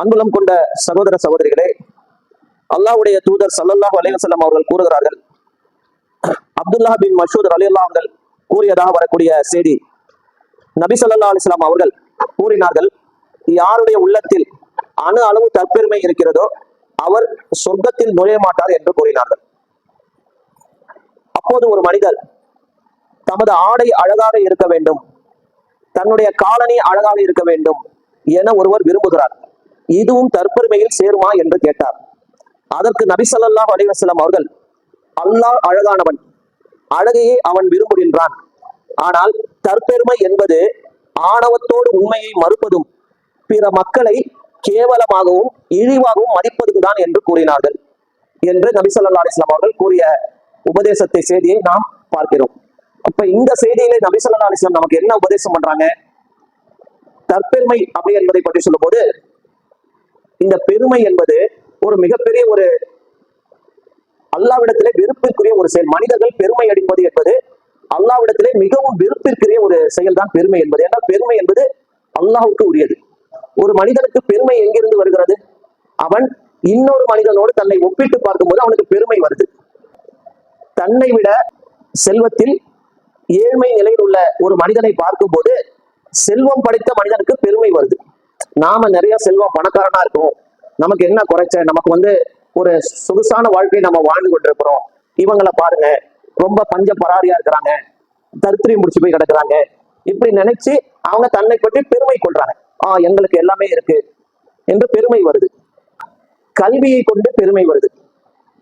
அன்புலம் கொண்ட சகோதர சகோதரிகளே அல்லாஹ்வுடைய தூதர் சல்லல்லாஹ் அலைஹி அவர்கள் கூறுகிறார்கள். அப்துல்லா பின் மஷூத் ரலியல்லாஹு அவர்கள் கூறியதாக வரக்கூடிய செய்தி நபி ஸல்லல்லாஹு அலிஸ்லாம் அவர்கள் கூறினார்கள் யாருடைய உள்ளத்தில் அணு அளவு தற்பெருமை இருக்கிறதோ அவர் சொர்க்கத்தில் நுழைய மாட்டார் என்று கூறினார்கள். அப்போது ஒரு மனிதர் தமது ஆடை அழகாக இருக்க வேண்டும் தன்னுடைய காலனி அழகாக இருக்க வேண்டும் என ஒருவர் விரும்புகிறார். இதுவும் தற்பெருமையில் சேருமா என்று கேட்டார். அதற்கு நபி ஸல்லல்லாஹு அவர்கள் அல்லாஹ் அழகானவன் அழகையே அவன் விரும்புகின்றான். ஆனால் தற்பெருமை என்பது ஆணவத்தோடு உண்மையை மறுப்பதும் பிற மக்களை கேவலமாகவும் இழிவாகவும் மதிப்பதும் தான் என்று கூறினார்கள். என்று நபிசல்லா அலிஸ்லாம் அவர்கள் கூறிய உபதேசத்தை செய்தியை நாம் பார்க்கிறோம். அப்ப இந்த செய்தியிலே நபிசல்லா அலிஸ்லாம் நமக்கு என்ன உபதேசம் பண்றாங்க? தற்பெருமை அப்படி என்பதை பற்றி சொல்லும்போது இந்த பெருமை என்பது ஒரு மிகப்பெரிய ஒரு அல்லாவிடத்திலே வெறுப்பிற்குரிய ஒரு செயல். மனிதர்கள் பெருமை அடிப்பது என்பது அல்லாவிடத்திலே மிகவும் வெறுப்பிற்குரிய ஒரு செயல் தான் பெருமை என்பது. ஏன்னா பெருமை என்பது அல்லாவுக்கு உரியது. ஒரு மனிதனுக்கு பெருமை எங்கிருந்து வருகிறது? அவன் இன்னொரு மனிதனோடு தன்னை ஒப்பிட்டு பார்க்கும்போது அவனுக்கு பெருமை வருது. தன்னை விட செல்வத்தில் ஏழ்மை நிலையில் உள்ள ஒரு மனிதனை பார்க்கும்போது செல்வம் படைத்த மனிதனுக்கு பெருமை வருது. நாம நிறைய செல்வம் பணக்காரனா இருக்கோம் நமக்கு என்ன குறைச்ச? நமக்கு வந்து ஒரு சொகுசான வாழ்க்கையை நம்ம வாழ்ந்து கொண்டிருக்கிறோம். இவங்களை பாருங்க. ரொம்ப பஞ்ச பராரியா இருக்கிறாங்க. தரித்திரியம் முடிச்சு போய் கிடக்குறாங்க. இப்படி நினைச்சு அவங்க தன்னை பற்றி பெருமை கொள்றாங்க. ஆஹ் எங்களுக்கு எல்லாமே இருக்கு என்று பெருமை வருது. கல்வியை கொண்டு பெருமை வருது.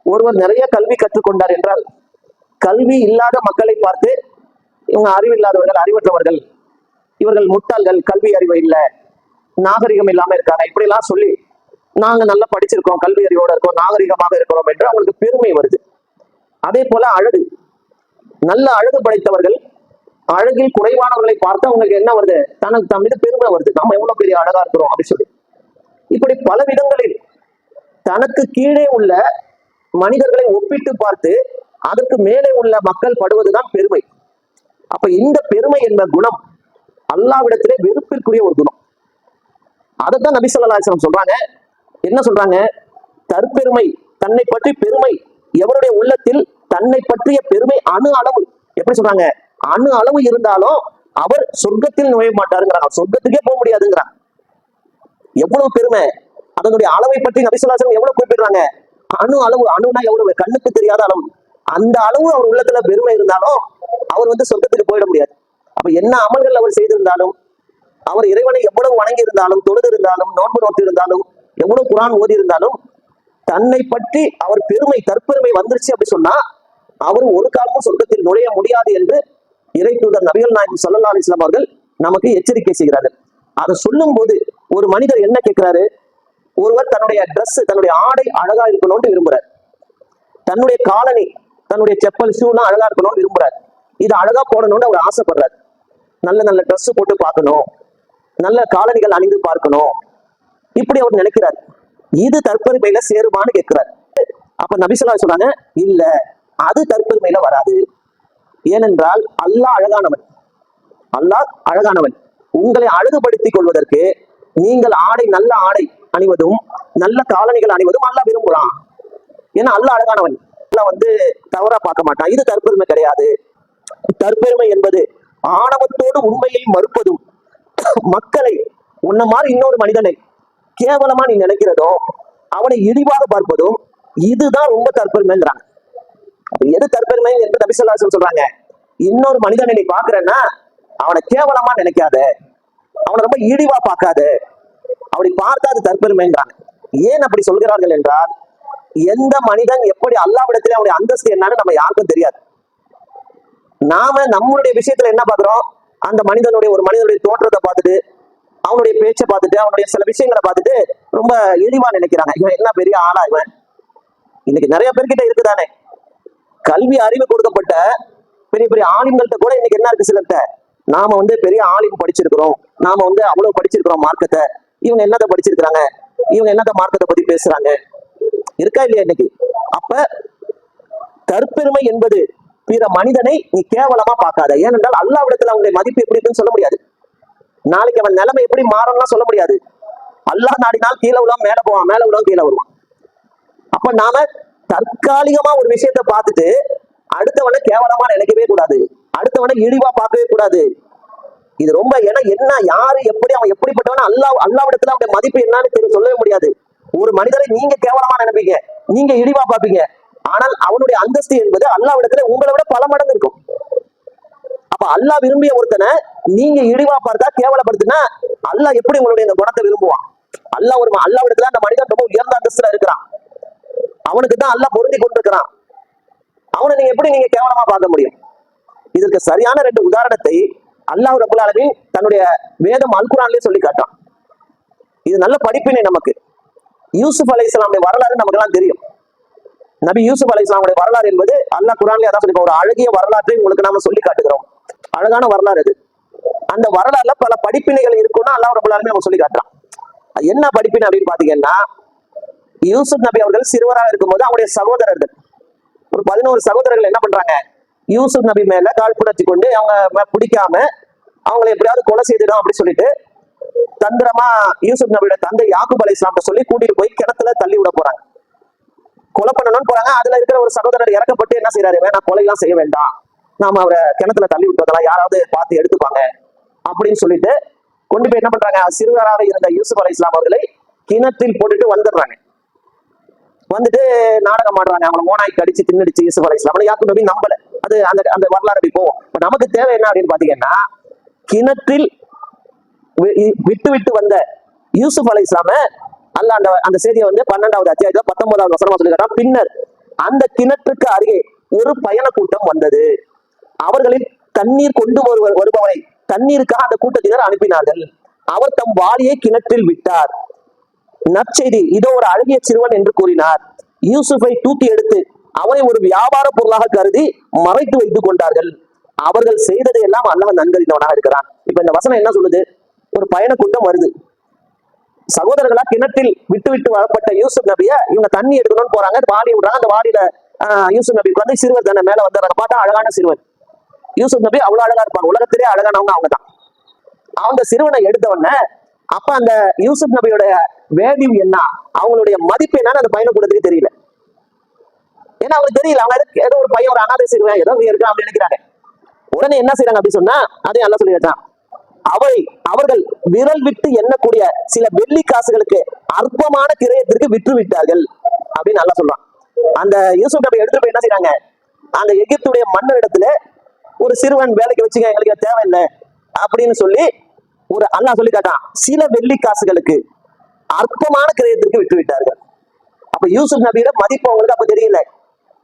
ஒருவர் நிறைய கல்வி கற்றுக்கொண்டார் என்றால் கல்வி இல்லாத மக்களை பார்த்து இவங்க அறிவில்லாதவர்கள் அறிவற்றவர்கள் இவர்கள் முட்டாள்கள் கல்வி அறிவு இல்ல. நாகரிகம் இல்லாம இருக்காங்க. இப்படி எல்லாம் சொல்லி நாங்க நல்லா படிச்சிருக்கோம் கல்வி அறிவோட இருக்கோம் நாகரிகமாக இருக்கிறோம் என்று அவங்களுக்கு பெருமை வருது. அதே போல அழகு. நல்ல அழகு படைத்தவர்கள் அழகில் குறைவானவர்களை பார்த்து அவங்களுக்கு என்ன வருது? தனக்கு தம் மீது பெருமை வருது. நம்ம எவ்வளவு பெரிய அழகா இருக்கிறோம் அப்படின்னு சொல்லி. இப்படி பல விதங்களில் தனக்கு கீழே உள்ள மனிதர்களை ஒப்பிட்டு பார்த்து அதற்கு மேலே உள்ள மக்கள் படுவதுதான் பெருமை. அப்ப இந்த பெருமை என்ற குணம் அல்லாவிடத்திலே வெறுப்பிற்குரிய ஒரு குணம். அதைத்தான் நபி ஸல்லல்லாஹு சொல்றாங்க. என்ன சொல்றாங்க? தற்பெருமை தன்னை பற்றி பெருமை எவருடைய உள்ளத்தில் தன்னை பற்றிய பெருமை அணு அளவு? எப்படி சொல்றாங்க? அணு அளவு இருந்தாலும் அவர் சொர்க்கத்தில் நுழைய மாட்டாருங்கிறாங்க. சொர்க்கத்துக்கே போக முடியாதுங்கிறாங்க. எவ்வளவு பெருமை? அதனுடைய அளவை பற்றி நபிசுல்லாசனம் எவ்வளவு குறிப்பிடுறாங்க? அணு அளவு அணுனா எவ்வளவு? கண்ணுக்கு தெரியாத அளவு. அந்த அளவு அவர் உள்ளத்துல பெருமை இருந்தாலும் அவர் வந்து சொர்க்கத்துக்கு போயிட முடியாது. அப்ப என்ன அமல்கள் அவர் செய்திருந்தாலும் அவர் இறைவனை எவ்வளவு வணங்கி இருந்தாலும் தொழுது இருந்தாலும் நோன்பு நோட்டு இருந்தாலும் எவ்வளவு குரான் ஓதி இருந்தாலும் தன்னை பற்றி அவர் பெருமை தற்பெருமை வந்துருச்சு அப்படி சொன்னா அவர் ஒரு காலமும் சொர்க்கத்தில் நுழைய முடியாது என்று இறை தூதர் நபிகள் நாயகம் சல்லா அலிஸ்லாம் அவர்கள் நமக்கு எச்சரிக்கை செய்கிறார்கள். அதை சொல்லும் போது ஒரு மனிதர் என்ன கேட்கிறாரு? ஒருவர் தன்னுடைய ட்ரெஸ் தன்னுடைய ஆடை அழகா இருக்கணும்னு விரும்புறார். தன்னுடைய காலனி தன்னுடைய செப்பல் ஷூலாம் அழகா இருக்கணும்னு விரும்புறார். இது அழகா போடணும்னு அவர் ஆசைப்படுறார். நல்ல நல்ல ட்ரெஸ் போட்டு பார்க்கணும். நல்ல காலணிகள் அணிந்து பார்க்கணும். இப்படி அவர் நினைக்கிறார். இது தற்பெருமையில சேருமான்னு கேட்கிறார். அப்ப நபிசல்லா சொல்றாங்க இல்ல அது தற்பெருமையில வராது. ஏனென்றால் அல்லாஹ் அழகானவன். அல்லாஹ் அழகானவன். உங்களை அழகுபடுத்திக் கொள்வதற்கு நீங்கள் ஆடை நல்ல ஆடை அணிவதும் நல்ல காலணிகள் அணிவதும் அல்லாஹ் விரும்பலாம் ஏன்னா அல்லாஹ் அழகானவன். அல்லாஹ் வந்து தவறா பார்க்க மாட்டான். இது தற்பெருமை கிடையாது. தற்பெருமை என்பது ஆணவத்தோடு உண்மையை மறுப்பதும் மக்களை உன்ன மாதிரி இன்னொரு மனிதனை கேவலமா நீ நினைக்கிறதோ அவனை இழிவாக பார்ப்பதும் இதுதான் ரொம்ப தற்பெருமைங்கிறாங்க. எது தற்பெருமை என்று நபிசல்லாசன் சொல்றாங்க? இன்னொரு மனிதனை நீ பாக்குறன்னா அவனை கேவலமா நினைக்காத. அவனை ரொம்ப இழிவா பார்க்காத. அப்படி பார்த்தா அது தற்பெருமைங்கிறாங்க. ஏன் அப்படி சொல்கிறார்கள் என்றால் எந்த மனிதன் எப்படி அல்லாவிடத்திலே அவனுடைய அந்தஸ்து என்னன்னு நம்ம யாருக்கும் தெரியாது. நாம நம்மளுடைய விஷயத்துல என்ன பாக்குறோம் அந்த மனிதனுடைய ஒரு மனிதனுடைய தோற்றத்தை பார்த்துட்டு அவனுடைய பேச்சை பார்த்துட்டு அவனுடைய சில விஷயங்களை பார்த்துட்டு ரொம்ப இழிவா நினைக்கிறாங்க. இவன் என்ன பெரிய ஆளா இவன்? இன்னைக்கு நிறைய பேர்கிட்ட இருக்குதானே? கல்வி அறிவு கொடுக்கப்பட்ட பெரிய பெரிய ஆலிம்கள்ட்ட கூட இன்னைக்கு என்ன இருக்கு சிலர்கிட்ட? நாம வந்து பெரிய ஆலிம் படிச்சிருக்கிறோம். நாம வந்து அவ்வளவு படிச்சிருக்கிறோம் மார்க்கத்தை. இவங்க என்னத்தை படிச்சிருக்கிறாங்க? இவங்க என்னத்த மார்க்கத்தை பத்தி பேசுறாங்க? இருக்கா இல்லையா இன்னைக்கு? அப்ப தற்பெருமை என்பது பிற மனிதனை நீ கேவலமா பார்க்காத. ஏனென்றால் அல்லாவிடத்துல அவனுடைய மதிப்பு எப்படி இருக்குன்னு சொல்ல முடியாது. நாளைக்கு அவன் நிலைமை எப்படி மாறும்னா சொல்ல முடியாது. அல்லாஹ் நாடினால் கீழே உள்ளவன் மேல போவான் மேல உள்ளவன் கீழே வருவான் அப்ப நாம தற்காலிகமா ஒரு விஷயத்தை பார்த்துட்டு அடுத்தவனை கேவலமா நினைக்கவே கூடாது. அடுத்தவனை இழிவா பார்க்கவே கூடாது. இது ரொம்ப ஏன்னா என்ன யாரு எப்படி அவன் எப்படிப்பட்டவன் அல்லாஹ் அல்லாவிடத்துல அவனுடைய மதிப்பு என்னன்னு தெரியும் சொல்லவே முடியாது. ஒரு மனிதரை நீங்க கேவலமா நினைப்பீங்க. நீங்க இழிவா பார்ப்பீங்க. ஆனால் அவனுடைய அந்தஸ்து என்பது அல்லாவிடத்துல உங்களை விட பல மடங்கு இருக்கும். அப்ப அல்லாஹ் விரும்பிய ஒருத்தனை நீங்க இழிவா பார்த்தா கேவலப்படுத்தினா அல்லாஹ் எப்படி உங்களுடைய இந்த குணத்தை விரும்புவான்? அல்லாஹ் ஒரு அல்லாவிடத்துல அந்த மனிதன் ரொம்ப உயர்ந்த அந்தஸ்துல இருக்கிறான். அவனுக்கு தான் அல்லாஹ் பொருந்தி கொண்டிருக்கிறான். அவனை நீங்க எப்படி நீங்க கேவலமா பார்க்க முடியும்? இதற்கு சரியான ரெண்டு உதாரணத்தை அல்லாஹ் ரபுல் ஆலமீன் தன்னுடைய வேதம் அல்குரான்லயே சொல்லி காட்டான். இது நல்ல படிப்பினை நமக்கு. யூசுப் அலை இஸ்லாமுடைய வரலாறு நமக்கெல்லாம் தெரியும். நபி யூசுப் அலி இஸ்லாமுடைய வரலாறு என்பது அல்லா குரான்லேயே அதான் சொல்லி ஒரு அழகிய வரலாற்றை உங்களுக்கு நாம சொல்லி காட்டுகிறோம். அழகான வரலாறு அது. அந்த வரலாறுல பல படிப்பினைகள் இருக்கும்னா அல்லா ரபுல் அவங்க சொல்லி காட்டுறான். அது என்ன படிப்பினை அப்படின்னு பாத்தீங்கன்னா யூசுப் நபி அவர்கள் சிறுவராக இருக்கும்போது அவருடைய சகோதரர்கள் ஒரு பதினோரு சகோதரர்கள் என்ன பண்றாங்க? யூசுப் நபி மேல கால் புடத்தி கொண்டு அவங்க பிடிக்காம அவங்களை எப்படியாவது கொலை செய்திடும் அப்படின்னு சொல்லிட்டு தந்திரமா யூசுப் நபியோட தந்தை யாக்குப் அலை இஸ்லாம்ட்ட சொல்லி கூட்டிட்டு போய் கிணத்துல தள்ளி விட போறாங்க. கொலை பண்ணணும்னு போறாங்க. அதுல இருக்கிற ஒரு சகோதரர் இறக்கப்பட்டு என்ன செய்யறாரு கொலை எல்லாம் செய்ய வேண்டாம். நாம அவரை கிணத்துல தள்ளி விட்டதெல்லாம் யாராவது பார்த்து எடுத்துப்பாங்க. அப்படின்னு சொல்லிட்டு கொண்டு போய் என்ன பண்றாங்க? சிறுவராக இருந்த யூசுப் அலை இஸ்லாம் அவர்களை கிணற்றில் போட்டுட்டு வந்துடுறாங்க. வந்துட்டு நாடகம் ஆடுறாங்க. அவங்கள மோனாய் கடிச்சு தின்னடிச்சு யூசுப் அலை இஸ்லாம். யாக்கும் நபி நம்பல? அது அந்த அந்த வரலாறு அப்படி போவோம் நமக்கு தேவை என்ன அப்படின்னு பாத்தீங்கன்னா கிணற்றில் விட்டு விட்டு வந்த யூசுப் அலை இஸ்லாம அல்ல அந்த அந்த செய்தியை வந்து பன்னெண்டாவது அத்தியாயத்துல பத்தொன்பதாவது வசனமா சொல்லிக்கிறான் பின்னர் அந்த கிணற்றுக்கு அருகே ஒரு பயண கூட்டம் வந்தது. அவர்களில் தண்ணீர் கொண்டு வருவர் வருபவரை தண்ணீருக்காக அந்த கூட்டத்தினர் அனுப்பினார்கள். அவர் தம் வாளியை கிணற்றில் விட்டார். நற்செய்தி இதோ ஒரு அழகிய சிறுவன் என்று கூறினார். யூசுஃபை தூக்கி எடுத்து அவனை ஒரு வியாபார பொருளாக கருதி மறைத்து வைத்துக் கொண்டார்கள். அவர்கள் செய்ததை எல்லாம் அல்லாஹ் நன்கறிந்தவனாக இருக்கிறான். இப்ப இந்த வசனம் என்ன சொல்லுது? ஒரு பயண கூட்டம் வருது. சகோதரர்களா கிணற்றில் விட்டு விட்டு வரப்பட்ட யூசுப் நபிய இவங்க தண்ணி எடுக்கணும்னு போறாங்க. வாடி விடுறாங்க. அந்த வாடியில யூசுப் நபி வந்து சிறுவர் தானே மேல வந்துடுறாங்க பார்த்தா அழகான சிறுவன் யூசுப் நபி அவ்வளவு அழகா இருப்பாங்க. உலகத்திலே அழகானவங்க அவங்க தான். அவங்க சிறுவனை எடுத்த உடனே அப்ப அந்த யூசுப் நபியோட வேல்யூ என்ன? அவங்களுடைய மதிப்பு என்னன்னு அந்த பையனை கூடத்துக்கு தெரியல. ஏன்னா அவங்களுக்கு தெரியல. அவங்க ஏதோ- ஒரு பையன் ஒரு அனாதை சிறுவன் ஏதோ இருக்கான் அப்படின்னு நினைக்கிறாங்க. உடனே என்ன செய்றாங்க அப்படின்னு சொன்னா அதையும் நல்லா சொல்லி வச்சான் அவை அவர்கள் விரல் விட்டு எண்ணக்கூடிய சில வெள்ளி காசுகளுக்கு அற்பமான கிரயத்திற்கு விற்று விட்டார்கள் அப்படின்னு நல்லா சொல்றான். அந்த யூசுப் நபி எடுத்து போய் என்ன செய்யறாங்க அந்த எகிப்துடைய மன்னரிடத்துல ஒரு சிறுவன் வேலைக்கு வச்சுக்க எங்களுக்கு தேவையில்லை அப்படின்னு சொல்லி ஒரு அல்லா சொல்லி காட்டான் சில வெள்ளி காசுகளுக்கு அற்பமான கிரயத்திற்கு விட்டு விட்டார்கள் அப்ப யூசுப் நபியோட மதிப்பு அவங்களுக்கு அப்ப தெரியல.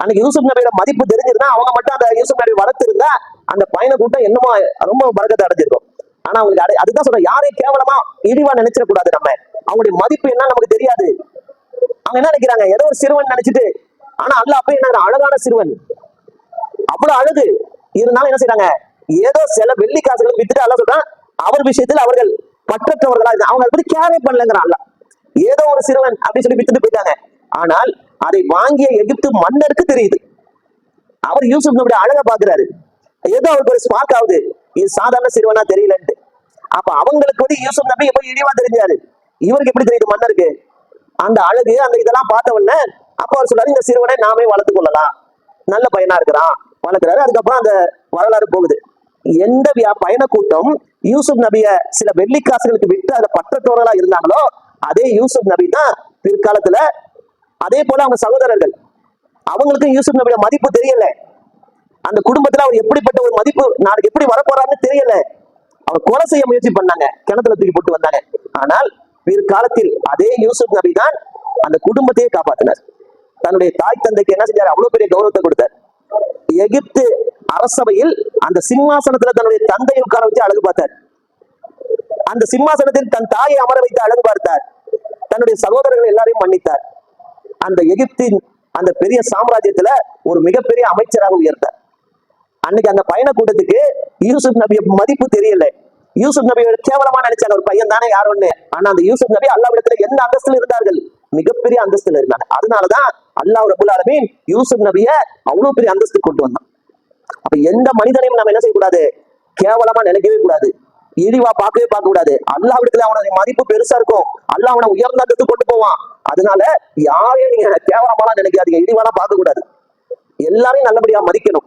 அன்னைக்கு யூசுப் நபியோட மதிப்பு தெரிஞ்சிருந்தா அவங்க மட்டும் அந்த யூசுப் நபி வளர்த்திருந்தா அந்த பயண கூட்டம் என்னமோ ரொம்ப பறக்கத்தை அடைஞ்சிருக்கும். ஆனா அவங்களுக்கு அதுதான் சொல்றேன். யாரையும் கேவலமா இழிவா நினைச்சிட கூடாது நம்ம. அவங்களுடைய மதிப்பு என்ன நமக்கு தெரியாது. அவங்க என்ன நினைக்கிறாங்க? ஏதோ ஒரு சிறுவன் நினைச்சிட்டு ஆனா அல்ல அப்ப என்ன அழகான சிறுவன். அவ்வளவு அழகு. இருந்தாலும் என்ன செய்யறாங்க ஏதோ சில வெள்ளி காசுகளை வித்துட்டு அல்ல சொல்றான் அவர் விஷயத்தில் அவர்கள் பற்றற்றவர்களா இருந்தாங்க அவங்க அதை பத்தி கேரே பண்ணலங்கிறான் அல்ல ஏதோ ஒரு சிறுவன் அப்படின்னு சொல்லி வித்துட்டு போயிட்டாங்க. ஆனால் அதை வாங்கிய எகிப்து மன்னருக்கு தெரியுது. அவர் யூசுப் நம்முடைய அழகை பாக்குறாரு ஏதோ அவருக்கு ஒரு ஸ்பார்க் ஆகுது. இது சாதாரண சிறுவனா தெரியலன்ட்டு. அப்ப அவங்களுக்கு வந்து யூசுப் நபி எப்படி இழிவா தெரிஞ்சாரு? இவருக்கு எப்படி தெரியுது? மன்னருக்கு. அந்த அழகு அந்த இதெல்லாம் பார்த்த உடனே அப்ப அவர் சொல்றாரு இந்த சிறுவனை நாமே வளர்த்துக் கொள்ளலாம். நல்ல பையனா இருக்கிறான். வளர்க்கிறாரு. அதுக்கப்புறம் அந்த வரலாறு போகுது. எந்த வியா- பயண கூட்டம் யூசுப் நபிய சில வெள்ளிக்காசுகளுக்கு விட்டு அதை பற்றத்தோர்களா இருந்தாங்களோ அதே யூசுப் நபி தான் பிற்காலத்துல அதே போல அவங்க சகோதரர்கள். அவங்களுக்கு யூசுப் நபியோட மதிப்பு தெரியல. அந்த குடும்பத்துல அவர் எப்படிப்பட்ட ஒரு மதிப்பு நாளைக்கு எப்படி வரப்போறாருன்னு தெரியல. அவர் கொலை செய்ய முயற்சி பண்ணாங்க. கிணத்துல தூக்கி போட்டு வந்தாங்க. ஆனால் பிற்காலத்தில் அதே யூசுப் நபி தான் அந்த குடும்பத்தையே காப்பாத்தினார். தன்னுடைய தாய் தந்தைக்கு என்ன செஞ்சாரு? அவ்வளவு பெரிய கௌரவத்தை கொடுத்தார். எகிப்து அரசபையில் அந்த சிம்மாசனத்துல தன்னுடைய தந்தையை உட்கார வச்சு அழகு பார்த்தார். அந்த சிம்மாசனத்தில் தன் தாயை அமர வைத்து அழகு பார்த்தார். தன்னுடைய சகோதரர்கள் எல்லாரையும் மன்னித்தார். அந்த எகிப்தின் அந்த பெரிய சாம்ராஜ்யத்துல ஒரு மிகப்பெரிய அமைச்சராக உயர்ந்தார். அன்னைக்கு அந்த பயண கூட்டத்துக்கு யூசுப் நபிய மதிப்பு தெரியல. யூசுப் நபி கேவலமா நினைச்சாங்க ஒரு பையன் தானே யார் ஒண்ணு? ஆனா அந்த யூசுப் நபி அல்லாவிடத்துல எந்த அந்தஸ்துல இருந்தார்கள்? மிகப்பெரிய அந்தஸ்துல இருந்தாங்க. அதனாலதான் அல்லாஹ் ரபுல் ஆலமீன் யூசுப் நபிய அவ்வளவு பெரிய அந்தஸ்து கொண்டு வந்தான். அப்ப எந்த மனிதனையும் நம்ம என்ன செய்யக்கூடாது? கேவலமா நினைக்கவே கூடாது. இழிவா பார்க்கவே பார்க்க கூடாது. அல்லாவிடத்துல அவனுடைய மதிப்பு பெருசா இருக்கும். அல்லாஹ் அவனை உயர்ந்த இடத்துக்கு கொண்டு போவான். அதனால யாரையும் நீங்க கேவலமாலாம் நினைக்காதீங்க இழிவாலாம் பார்க்க கூடாது எல்லாரையும் நல்லபடியா மதிக்கணும்.